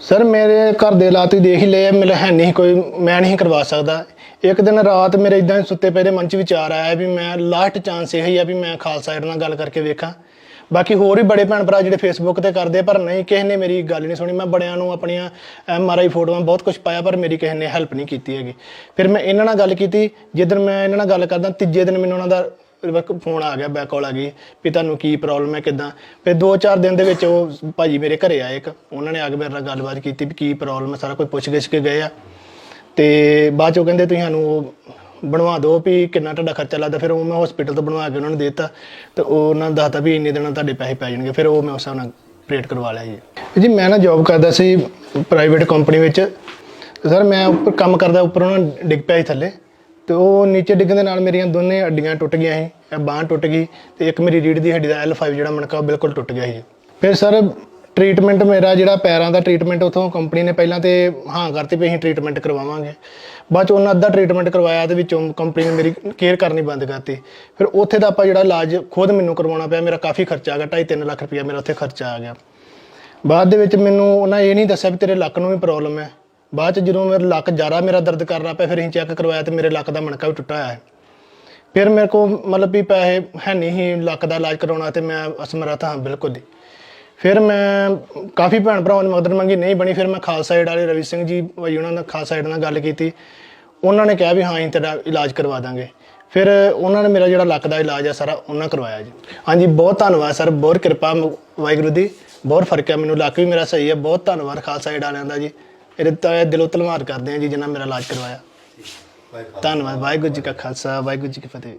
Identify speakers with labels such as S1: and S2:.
S1: Sir ਮੇਰੇ ਘਰ ਦੇ ਹਾਲਾਤ ਤੁਸੀਂ ਦੇਖ ਹੀ ਲਏ ਆ, ਹੈ ਨਹੀਂ ਕੋਈ ਮੈਂ ਨਹੀਂ ਕਰਵਾ ਸਕਦਾ। ਇੱਕ ਦਿਨ ਰਾਤ ਮੇਰੇ ਇਦਾਂ ਹੀ ਸੁੱਤੇ ਪਏ ਦੇ ਮਨ ਚ ਵਿਚਾਰ ਆਇਆ ਵੀ ਮੈਂ ਲਾਸਟ ਚਾਂਸ ਇਹ ਹੀ ਆ ਵੀ ਮੈਂ ਖਾਲਸਾ ਏਡ ਨਾਲ ਗੱਲ ਕਰਕੇ ਵੇਖਾਂ। ਬਾਕੀ ਹੋਰ ਵੀ ਬੜੇ ਭੈਣ ਭਰਾ ਜਿਹੜੇ ਫੇਸਬੁੱਕ ਤੇ ਕਰਦੇ ਪਰ ਨਹੀਂ ਕਿਸੇ ਨੇ ਮੇਰੀ ਗੱਲ ਨਹੀਂ ਸੁਣੀ। ਮੈਂ ਬੜਿਆਂ ਨੂੰ ਆਪਣੀਆਂ ਐਮ ਆਰ ਆਈ ਫੋਟੋਆਂ ਬਹੁਤ ਕੁਝ ਪਾਇਆ ਪਰ ਮੇਰੀ ਕਿਸੇ ਨੇ ਹੈਲਪ ਨਹੀਂ ਕੀਤੀ ਹੈਗੀ। ਫਿਰ ਮੈਂ ਇਹਨਾਂ ਨਾਲ ਗੱਲ ਕੀਤੀ। ਜਿੱਦਣ ਮੈਂ ਇਹਨਾਂ ਨਾਲ ਗੱਲ ਕਰਦਾ ਤੀਜੇ ਦਿਨ ਮੈਨੂੰ ਉਹਨਾਂ ਦਾ ਫੋਨ ਆ ਗਿਆ ਬੈਕ ਕਾਲ ਆ ਗਈ। ਵੀ ਤੁਹਾਨੂੰ ਕੀ ਪ੍ਰੋਬਲਮ ਹੈ, ਕਿਦਾਂ? ਫਿਰ 2-4 ਦਿਨ ਦੇ ਵਿੱਚ ਉਹ ਭਾਜੀ ਮੇਰੇ ਘਰੇ ਆਏ ਇੱਕ। ਉਹਨਾਂ ਨੇ ਆ ਕੇ ਮੇਰੇ ਨਾਲ ਗੱਲਬਾਤ ਕੀਤੀ ਵੀ ਕੀ ਪ੍ਰੋਬਲਮ ਹੈ, ਸਾਰਾ ਕੁਝ ਪੁੱਛ ਗਿੱਛ ਕੇ ਗਏ ਆ। ਤੇ ਬਾਅਦ ਚੋਂ ਕਹਿੰਦੇ ਤੁਸੀਂ ਸਾਨੂੰ ਉਹ ਬਣਵਾ ਦਿਓ ਵੀ ਕਿੰਨਾ ਤੁਹਾਡਾ ਖਰਚਾ ਲੱਗਦਾ। ਫਿਰ ਉਹ ਮੈਂ ਹਸਪੀਟਲ ਤੋਂ ਬਣਵਾ ਕੇ ਉਹਨਾਂ ਨੂੰ ਦੇ ਦਿੱਤਾ। ਤੇ ਉਹ ਉਹਨਾਂ ਨੇ ਦੱਸਤਾ ਵੀ ਇੰਨੇ ਦਿਨਾਂ ਤੁਹਾਡੇ ਪੈਸੇ ਪੈ ਜਾਣਗੇ। ਫਿਰ ਉਹ ਮੈਂ ਉਸ ਹਿਸਾਬ ਨਾਲ ਪ੍ਰੇਟ ਕਰਵਾ ਲਿਆ ਜੀ। ਜੀ ਮੈਂ ਨਾ ਜੌਬ ਕਰਦਾ ਸੀ ਪ੍ਰਾਈਵੇਟ ਕੰਪਨੀ ਵਿੱਚ। ਸਰ ਮੈਂ ਉੱਪਰ ਕੰਮ ਕਰਦਾ, ਉੱਪਰ ਉਹਨਾਂ ਡਿੱਗ ਪਿਆ ਸੀ ਥੱਲੇ। ਤੇ ਉਹ ਨੀਚੇ ਡਿੱਗਣ ਦੇ ਨਾਲ ਮੇਰੀਆਂ ਦੋਨੇ ਹੱਡੀਆਂ ਟੁੱਟ ਗਈਆਂ ਸੀ, ਇਹ ਬਾਂਹ ਟੁੱਟ ਗਈ ਤੇ ਇੱਕ ਮੇਰੀ ਰੀੜ ਦੀ ਹੱਡੀ ਦਾ L5 ਜਿਹੜਾ ਮਣਕਾ ਉਹ ਬਿਲਕੁਲ ਟੁੱਟ ਗਿਆ ਸੀ। ਫਿਰ ਸਰ ਟ੍ਰੀਟਮੈਂਟ ਮੇਰਾ ਜਿਹੜਾ ਪੈਰਾਂ ਦਾ ਟ੍ਰੀਟਮੈਂਟ ਉਥੋਂ ਕੰਪਨੀ ਨੇ ਪਹਿਲਾਂ ਤੇ ਹਾਂ ਕਰਤੀ ਵੀ ਅਸੀਂ ਟ੍ਰੀਟਮੈਂਟ ਕਰਵਾਵਾਂਗੇ। ਬਾਅਦ ਚ ਉਹਨਾਂ ਅੱਧਾ ਟ੍ਰੀਟਮੈਂਟ ਕਰਵਾਇਆ ਤੇ ਵਿੱਚੋਂ ਕੰਪਨੀ ਨੇ ਮੇਰੀ ਕੇਅਰ ਕਰਨੀ ਬੰਦ ਕਰਤੀ। ਫਿਰ ਉੱਥੇ ਦਾ ਆਪਾਂ ਜਿਹੜਾ ਇਲਾਜ ਖੁਦ ਮੈਨੂੰ ਕਰਵਾਉਣਾ ਪਿਆ, ਮੇਰਾ ਕਾਫੀ ਖਰਚਾ ਆ ਗਿਆ 2.5 ਲੱਖ ਰੁਪਇਆ ਮੇਰਾ ਉੱਥੇ ਖਰਚਾ ਆ ਗਿਆ। ਬਾਅਦ ਦੇ ਵਿੱਚ ਮੈਨੂੰ ਉਹਨਾਂ ਇਹ ਨਹੀਂ ਦੱਸਿਆ ਵੀ ਤੇਰੇ ਲੱਕ ਨੂੰ ਵੀ ਪ੍ਰੋਬਲਮ ਹੈ। ਬਾਅਦ ਚ ਜਦੋਂ ਮੇਰਾ ਲੱਕ ਜ਼ਿਆਦਾ ਮੇਰਾ ਦਰਦ ਕਰ ਰਿਹਾ ਪਿਆ, ਫਿਰ ਅਸੀਂ ਚੈੱਕ ਕਰਵਾਇਆ ਤੇ ਮੇਰੇ ਲੱਕ ਦਾ ਮਣਕਾ ਵੀ ਟੁੱਟਾ ਹੋਇਆ। ਹੈ ਫਿਰ ਮੇਰੇ ਕੋਲ ਮਤਲਬ ਵੀ ਪੈਸੇ ਹੈ ਨਹੀਂ ਸੀ, ਲੱਕ ਦਾ ਇਲਾਜ ਕਰਾਉਣਾ ਤੇ ਮੈਂ ਅਸਮਰੱਥ ਹਾਂ ਬਿਲਕੁਲ ਹੀ ਫਿਰ ਮੈਂ ਕਾਫੀ ਭੈਣ ਭਰਾਵਾਂ ਦੀ ਮਦਦ ਮੰਗੀ, ਨਹੀਂ ਬਣੀ, ਫਿਰ ਮੈਂ ਖਾਲਸਾ ਏਡ ਵਾਲੇ ਰਵੀ ਸਿੰਘ ਜੀ ਭਾਈ ਉਹਨਾਂ ਨਾਲ ਖਾਲਸਾ ਏਡ ਨਾਲ ਗੱਲ ਕੀਤੀ। ਉਹਨਾਂ ਨੇ ਕਿਹਾ ਵੀ ਹਾਂ, ਅਸੀਂ ਤੇਰਾ ਇਲਾਜ ਕਰਵਾ ਦਾਂਗੇ। ਫਿਰ ਉਹਨਾਂ ਨੇ ਮੇਰਾ ਜਿਹੜਾ ਲੱਕ ਦਾ ਇਲਾਜ ਆ ਸਾਰਾ ਉਹਨਾਂ ਕਰਵਾਇਆ ਜੀ। ਹਾਂਜੀ, ਬਹੁਤ ਧੰਨਵਾਦ ਸਰ, ਬਹੁਤ ਕਿਰਪਾ ਮ- ਵਾਹਿਗੁਰੂ ਦੀ, ਬਹੁਤ ਫ਼ਰਕ ਹੈ ਮੈਨੂੰ ਲੱਕ ਵੀ ਮੇਰਾ ਸਹੀ ਹੈ ਬਹੁਤ ਧੰਨਵਾਦ ਖਾਲਸਾ ਏਡ ਵਾਲਿਆਂ ਦਾ ਜੀ। ਇਹਦੇ ਤਾਂ ਦਿਲੋਂ ਧੰਨਵਾਦ ਕਰਦੇ ਹਾਂ ਜੀ ਜਿਨ੍ਹਾਂ ਮੇਰਾ ਇਲਾਜ ਕਰਵਾਇਆ। ਧੰਨਵਾਦ। ਵਾਹਿਗੁਰੂ ਜੀ ਕਾ ਖਾਲਸਾ ਵਾਹਿਗੁਰੂ ਜੀ ਕੀ ਫਤਿਹ।